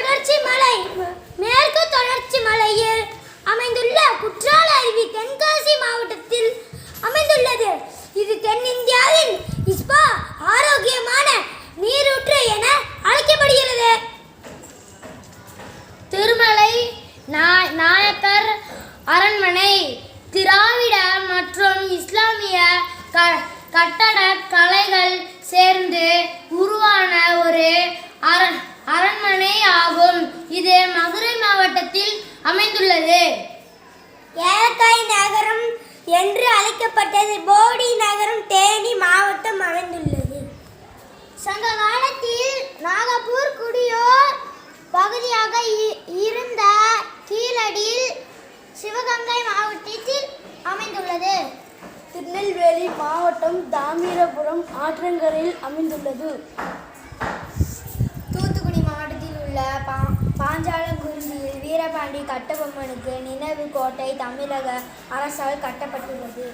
தொடர்ச்சி மலை மேற்கு தொடர்ச்சி மலையில் அமைந்துள்ள குற்றால அருவி தென்காசி மாவட்டத்தில் அமைந்துள்ளது. இது தென்னிந்தியாவின் இஸ்பா ஆரோக்கியமான நீரூற்று என அழைக்கப்படுகிறது. திருமலை நாயக்கர் அரண்மனை திராவிட மற்றும் இஸ்லாமிய கட்டட கலைகள் சேர்ந்து இது மதுரை மாவட்டத்தில் அமைந்துள்ளது. ஏலக்காய் நகரம் என்று அழைக்கப்பட்டது. போடி நகரம் தேனி மாவட்டம் அமைந்துள்ளது. சங்க காலத்தில் நாகப்பூர் குடியோர் பகுதியாக இருந்த கீழடியில் சிவகங்கை மாவட்டத்தில் அமைந்துள்ளது. திருநெல்வேலி மாவட்டம் தாமிரபுரம் ஆற்றங்கரையில் அமைந்துள்ளது. தூத்துக்குடி மாவட்டத்தில் உள்ள பா பாஞ்சாலங்குறிச்சியில் வீரபாண்டி கட்டபொம்மனுக்கு நினைவு கோட்டை தமிழக அரசால் கட்டப்பட்டுள்ளது.